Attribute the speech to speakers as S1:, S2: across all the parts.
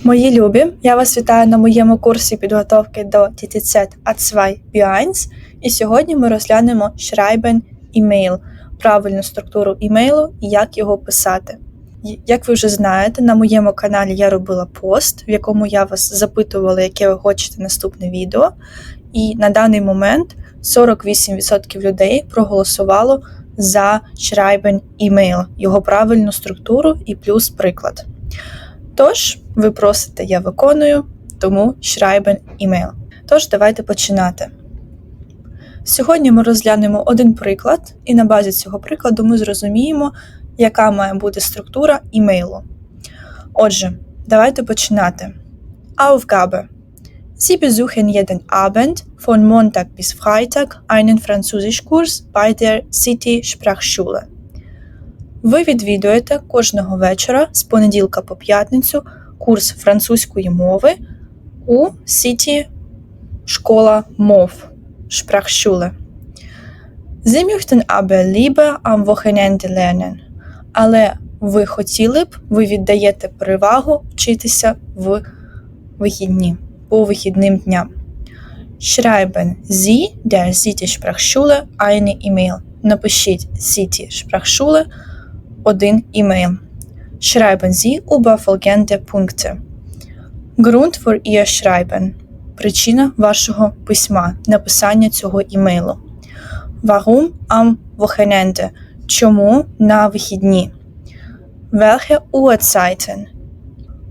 S1: Мої любі, я вас вітаю на моєму курсі підготовки до TTZ A2 B1. І сьогодні ми розглянемо Schreiben email, правильну структуру імейлу і як його писати. Як ви вже знаєте, на моєму каналі я робила пост, в якому я вас запитувала, яке ви хочете наступне відео. І на даний момент 48% людей проголосувало за Schreiben email, його правильну структуру і плюс приклад. Тож, ви просите, я виконую, тому Schreiben email. Тож, давайте починати. Сьогодні ми розглянемо один приклад, і на базі цього прикладу ми зрозуміємо, яка має бути структура імейлу. Отже, давайте починати. Aufgabe. Sie besuchen jeden Abend von Montag bis Freitag einen Französischkurs bei der City Sprachschule. Ви відвідуєте кожного вечора з понеділка по п'ятницю курс французької мови у Сіті Школа мов Sprachschule. Sie möchten aber lieber am Wochenende. Але ви хотіли б, ви віддаєте перевагу вчитися в вихідні, по вихідним дням. Schreiben Sie der City Sprachschule eine E-Mail. Напишіть City Sprachschule один імейл. Schreiben Sie über folgende Punkte. Grund für Ihr Schreiben. Причина вашого письма, написання цього імейлу. Warum am Wochenende? Чому на вихідні? Welche Uhrzeiten?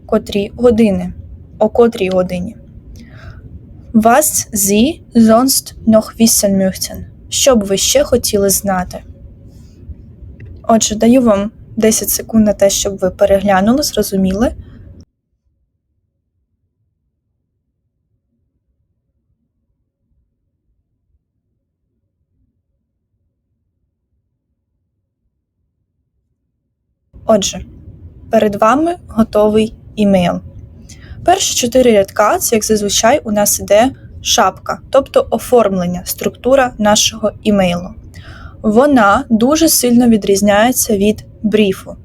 S1: Котрі години? О котрій годині? Was Sie sonst noch wissen möchten? Що б ви ще хотіли знати? Отже, даю вам 10 секунд на те, щоб ви переглянули, зрозуміли. Отже, перед вами готовий імейл. Перші чотири рядка це, як зазвичай, у нас іде шапка, тобто оформлення, структура нашого імейлу вона дуже сильно відрізняється від бріфу.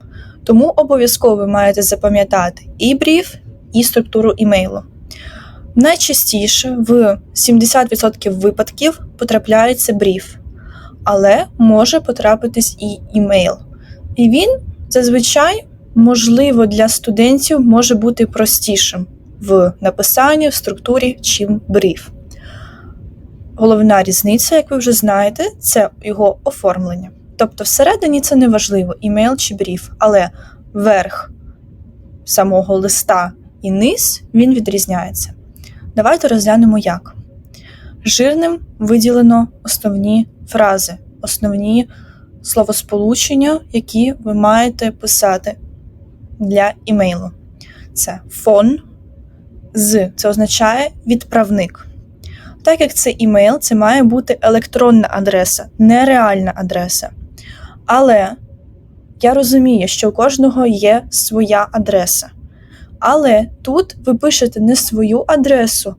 S1: Тому обов'язково ви маєте запам'ятати і бріф, і структуру імейлу. Найчастіше в 70% випадків потрапляється бріф, але може потрапитись і імейл. І він зазвичай, можливо, для студентів може бути простішим в написанні, в структурі, чим бріф. Головна різниця, як ви вже знаєте, це його оформлення. Тобто, всередині це не важливо, імейл чи бріф, але верх самого листа і низ він відрізняється. Давайте розглянемо як. Жирним виділено основні фрази, основні словосполучення, які ви маєте писати для імейлу. Це фон, з це означає відправник. Так як це імейл, це має бути електронна адреса, не реальна адреса. Але я розумію, що у кожного є своя адреса. Але тут ви пишете не свою адресу,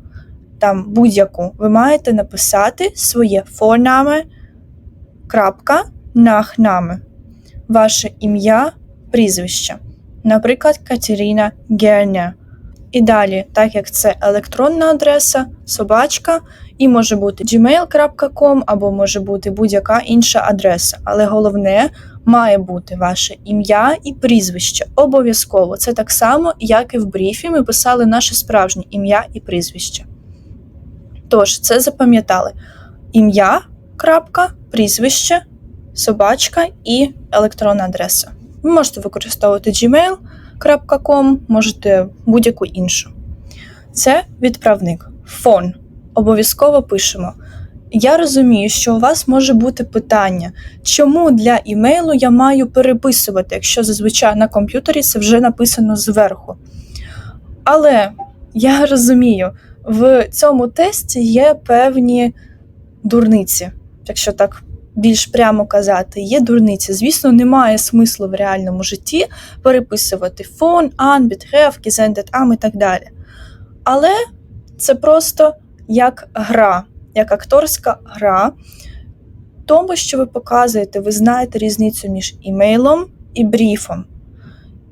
S1: там будь-яку, ви маєте написати своє форнаме, крапка, нахнаме, ваше ім'я, прізвище. Наприклад, Катерина Герня. І далі, так як це електронна адреса, собачка, і може бути gmail.com або може бути будь-яка інша адреса. Але головне має бути ваше ім'я і прізвище. Обов'язково. Це так само, як і в бріфі ми писали наше справжнє ім'я і прізвище. Тож, це запам'ятали: ім'я, крапка, прізвище, собачка і електронна адреса. Ви можете використовувати Gmail com, можете будь-яку іншу. Це відправник. Фон. Обов'язково пишемо. Я розумію, що у вас може бути питання, чому для імейлу я маю переписувати, якщо зазвичай на комп'ютері це вже написано зверху. Але я розумію, в цьому тесті є певні дурниці, якщо так більш прямо казати, є дурниці. Звісно, немає смислу в реальному житті переписувати фон, ан, бітреф, кізендет, ам і так далі. Але це просто як гра, як акторська гра, тому що ви показуєте, ви знаєте різницю між імейлом і бріфом.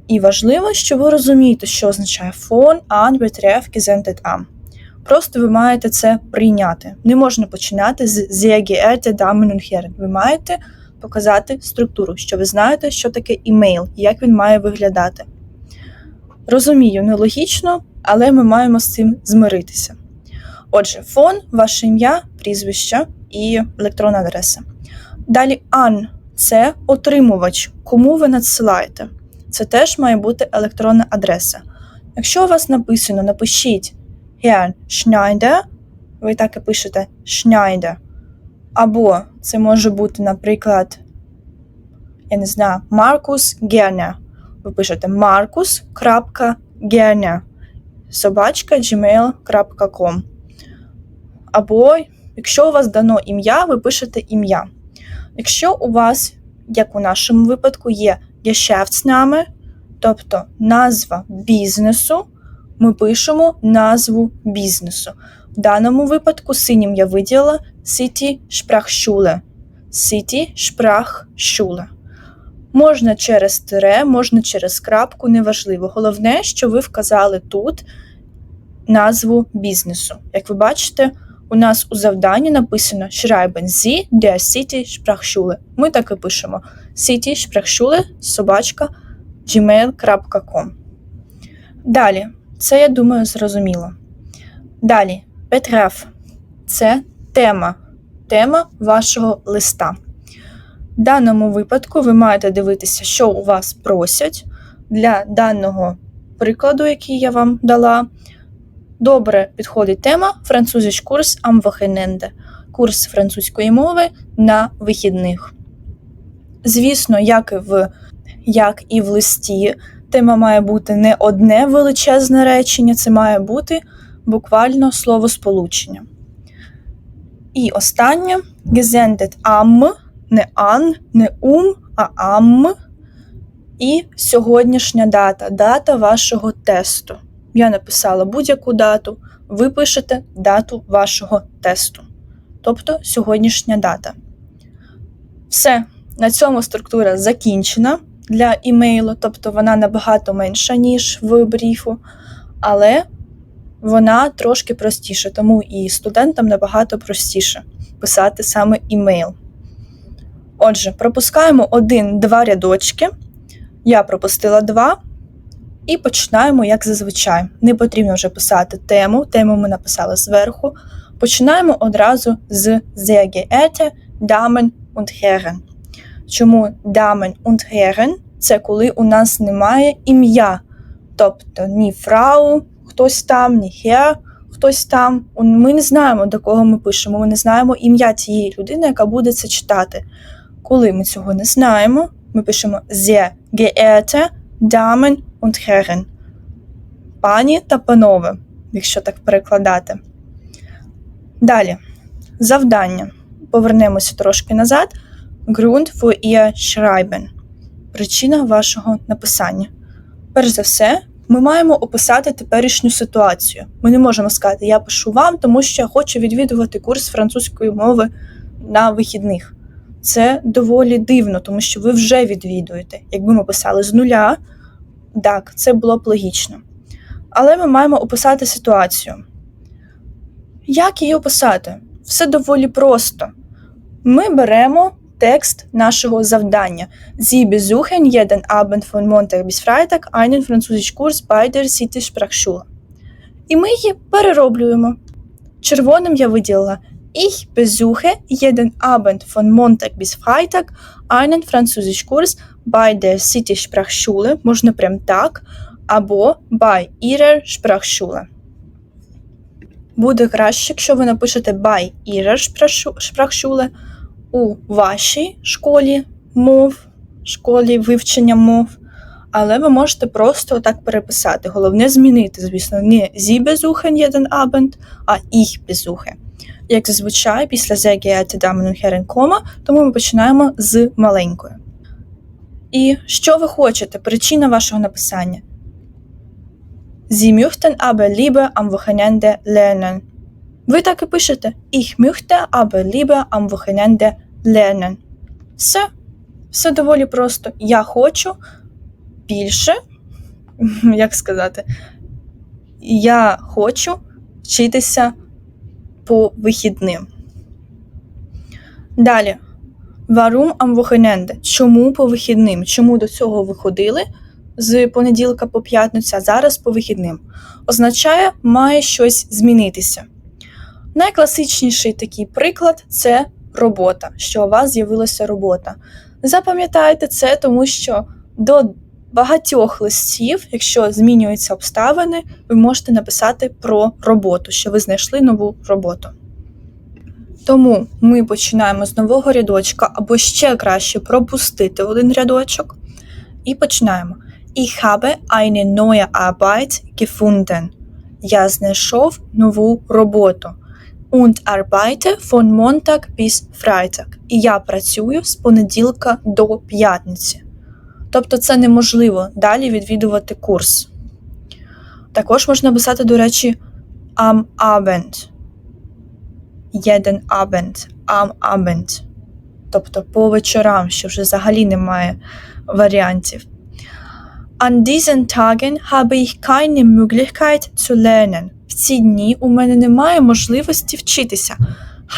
S1: І важливо, що ви розумієте, що означає фон, an, betreff, gesendet am. Просто ви маєте це прийняти. Не можна починати з geehrte Damen. Ви маєте показати структуру, що ви знаєте, що таке імейл, як він має виглядати. Розумію, нелогічно, але ми маємо з цим змиритися. Отже, фон, ваше ім'я, прізвище і електронна адреса. Далі ан це отримувач, кому ви надсилаєте. Це теж має бути електронна адреса. Якщо у вас написано, напишіть Herrn Schneider, ви так і пишете Schneider. Або це може бути, наприклад, я не знаю, Маркус Гернер. Ви пишете markus.gerner собачка gmail.com. Або, якщо у вас дано ім'я, ви пишете ім'я. Якщо у вас, як у нашому випадку, є Geschäftsname, тобто назва бізнесу, ми пишемо назву бізнесу. В даному випадку синім я виділила City Sprachschule. City Sprachschule. Можна через тире, можна через крапку, неважливо. Головне, що ви вказали тут назву бізнесу. Як ви бачите, у нас у завданні написано Schreiben Sie der City Sprachschule. Ми так і пишемо City Sprachschule собачка gmail.com. Далі, це я думаю зрозуміло. Далі, Betreff – це тема, тема вашого листа. В даному випадку ви маєте дивитися, що у вас просять для даного прикладу, який я вам дала. Добре підходить тема французич курс Wochenende – курс французької мови на вихідних. Звісно, як і в, як і в листі, тема має бути не одне величезне речення, це має бути буквально словосполучення. І останнє gesendet am, не an, не um, а am. І сьогоднішня дата, дата вашого тесту. Я написала будь-яку дату, ви пишете дату вашого тесту, тобто сьогоднішня дата. Все, на цьому структура закінчена для імейлу, тобто вона набагато менша, ніж в бріфу, але вона трошки простіша, тому і студентам набагато простіше писати саме імейл. Отже, пропускаємо один-два рядочки. Я пропустила два. І починаємо, як зазвичай. Не потрібно вже писати тему. Тему ми написали зверху. Починаємо одразу з sehr geehrte Damen und Herren. Чому Damen und Herren? Це коли у нас немає ім'я. Тобто ні фрау, хтось там, ні Herr, хтось там. Ми не знаємо, до кого ми пишемо. Ми не знаємо ім'я цієї людини, яка буде це читати. Коли ми цього не знаємо, ми пишемо sehr geehrte Damen und Herren. Пані та панове, якщо так перекладати. Далі. Завдання. Повернемося трошки назад. Grund für ihr Schreiben. Причина вашого написання. Перш за все, ми маємо описати теперішню ситуацію. Ми не можемо сказати, я пишу вам, тому що я хочу відвідувати курс французької мови на вихідних. Це доволі дивно, тому що ви вже відвідуєте. Якби ми писали з нуля, так, це було б логічно. Але ми маємо описати ситуацію. Як її описати? Все доволі просто. Ми беремо текст нашого завдання. Sie besuchen jeden Abend von Montag bis Freitag einen Französisch-Kurs bei der City Sprachschule. І ми її перероблюємо. Червоним я виділила Ich besuche jeden Abend von Montag bis Freitag einen Französisch-Kurs bei der City Sprachschule, можна прям так, або bei ihrer Sprachschule. Буде краще, якщо ви напишете bei ihrer Sprachschule у вашій школі мов, школі вивчення мов, але ви можете просто так переписати. Головне змінити, звісно, не Sie besuchen jeden Abend, а ich besuche. Як зазвичай, після und кома, тому ми починаємо з маленької. І що ви хочете? Причина вашого написання. Sie möchten aber lieber lernen. Ви так і пишете. Ich möchte aber lieber am Wochenende lernen. Все. Все доволі просто. Я хочу більше як сказати, я хочу вчитися по вихідним. Далі. Warum am Wochenende? Чому по вихідним? Чому до цього виходили з понеділка по п'ятницю, а зараз по вихідним? Означає, має щось змінитися. Найкласичніший такий приклад це робота, що у вас з'явилася робота. Запам'ятайте це, тому що до багатьох листів, якщо змінюються обставини, ви можете написати про роботу, що ви знайшли нову роботу. Тому ми починаємо з нового рядочка, або ще краще пропустити один рядочок. І починаємо. Ich habe eine neue Arbeit gefunden. Я знайшов нову роботу. Und arbeite von Montag bis Freitag. І я працюю з понеділка до п'ятниці. Тобто це неможливо далі відвідувати курс. Також можна писати, до речі, am Abend. Jeden Abend, am Abend. Тобто по вечорам, що вже взагалі немає варіантів. An diesen Tagen habe ich keine Möglichkeit zu lernen. В ці дні у мене немає можливості вчитися.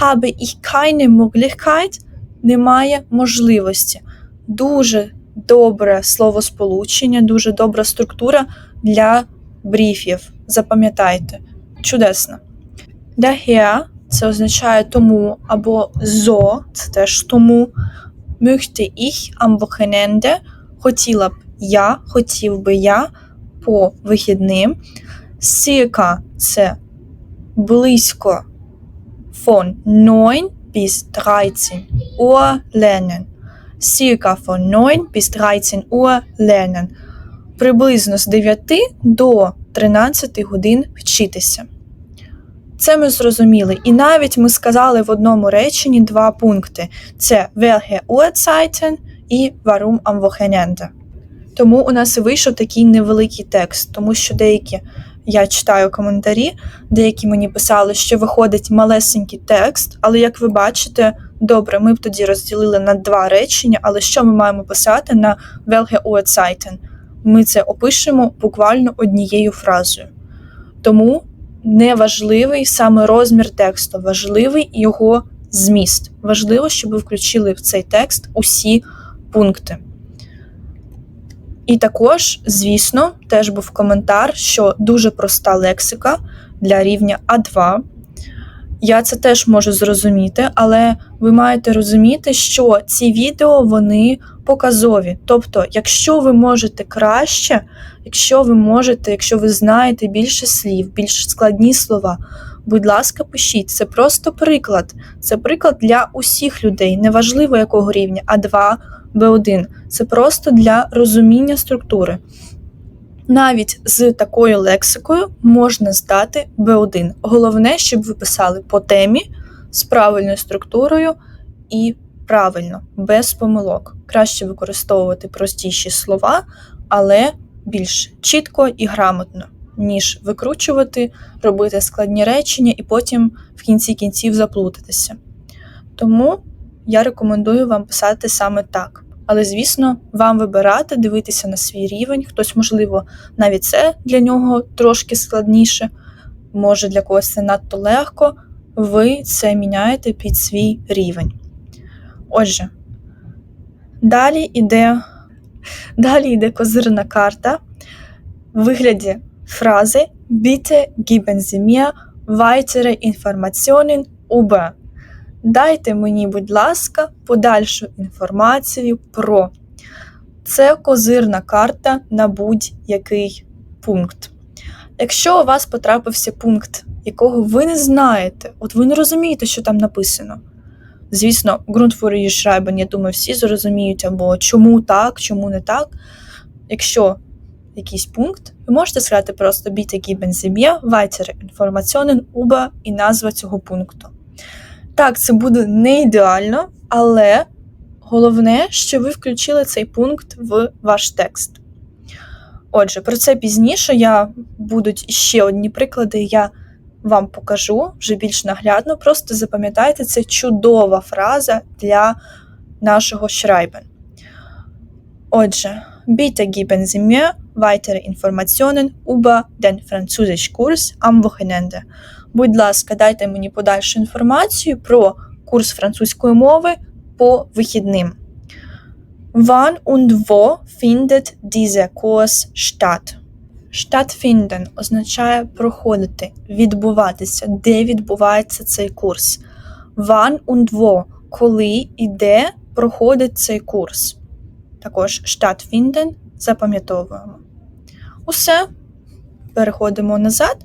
S1: Habe ich keine Möglichkeit – немає можливості. Дуже добре словосполучення, дуже добра структура для бріфів. Запам'ятайте. Чудесно. Daher – це означає тому або зо, це теж тому. Möchte ich am Wochenende – хотіла б я, хотів би я по вихідним. Circa – це близько von 9 bis 13 Uhr lernen. Circa von 9 bis 13 Uhr lernen. Приблизно з 9 до 13 годин вчитися. Це ми зрозуміли. І навіть ми сказали в одному реченні два пункти: це welche Uhrzeiten і warum am Wochenende. Тому у нас і вийшов такий невеликий текст, тому що деякі я читаю коментарі, деякі мені писали, що виходить малесенький текст, але як ви бачите, добре, ми б тоді розділили на два речення, але що ми маємо писати на welche Uhrzeiten? Ми це опишемо буквально однією фразою. Тому не важливий саме розмір тексту, важливий його зміст. Важливо, щоб ви включили в цей текст усі пункти. І також, звісно, теж був коментар, що дуже проста лексика для рівня А2. Я це теж можу зрозуміти, але ви маєте розуміти, що ці відео вони показові. Тобто, якщо ви можете краще, якщо ви можете, якщо ви знаєте більше слів, більш складні слова, будь ласка, пишіть. Це просто приклад. Це приклад для усіх людей, неважливо якого рівня, А2, Б1. Це просто для розуміння структури. Навіть з такою лексикою можна здати Б1. Головне, щоб ви писали по темі з правильною структурою і правильно, без помилок. Краще використовувати простіші слова, але більш чітко і грамотно, ніж викручувати, робити складні речення і потім в кінці кінців заплутатися. Тому я рекомендую вам писати саме так. Але, звісно, вам вибирати, дивитися на свій рівень. Хтось, можливо, навіть це для нього трошки складніше, може для когось це надто легко. Ви це міняєте під свій рівень. Отже, далі йде, далі йде козирна карта в вигляді фрази Bitte geben Sie mir weitere Informationen über Дайте мені, будь ласка, подальшу інформацію про це козирна карта на будь-який пункт. Якщо у вас потрапився пункт, якого ви не знаєте, от ви не розумієте, що там написано. Звісно, Grundfuhr Schreiben, я думаю, всі зрозуміють, або чому так, чому не так. Якщо якийсь пункт, ви можете сказати просто geben Sie mir weitere Informationen і назва цього пункту. Так, це буде не ідеально, але головне, що ви включили цей пункт в ваш текст. Отже, про це пізніше я будуть ще одні приклади, я вам покажу вже більш наглядно. Просто запам'ятайте, це чудова фраза для нашого Schreiben. Отже, Sie mir weitere Informationen über den Französischkurs am Wochenende. Будь ласка, дайте мені подальшу інформацію про курс французької мови по вихідним. Wann und wo findet dieser Kurs statt? Stattfinden означає проходити, відбуватися, де відбувається цей курс. Wann und wo – коли і де проходить цей курс. Також stattfinden запам'ятовуємо. Усе. Переходимо назад.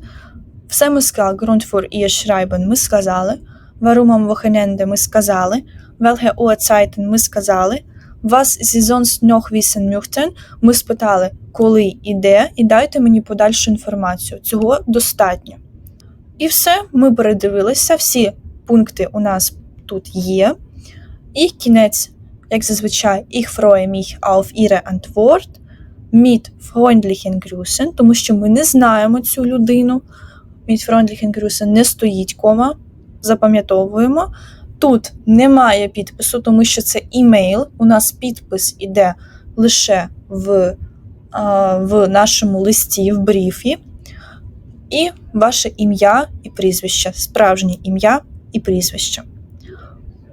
S1: Все ми сказали. Grund für ihr Schreiben ми сказали. Warum am ми сказали. Welche Uhrzeiten ми сказали. Was Sie sonst noch wissen ми спитали, коли і де, і дайте мені подальшу інформацію. Цього достатньо. І все, ми передивилися, всі пункти у нас тут є. І кінець, як зазвичай, ich freue mich auf Ihre Antwort mit freundlichen Grüßen, тому що ми не знаємо цю людину. Mit freundlichen Grüßen не стоїть кома, запам'ятовуємо. Тут немає підпису, тому що це імейл. У нас підпис іде лише в, в нашому листі, в бріфі. І ваше ім'я і прізвище, справжнє ім'я і прізвище.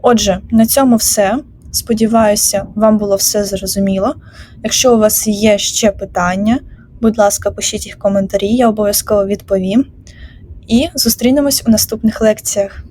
S1: Отже, на цьому все. Сподіваюся, вам було все зрозуміло. Якщо у вас є ще питання, будь ласка, пишіть їх в коментарі, я обов'язково відповім. І зустрінемось у наступних лекціях.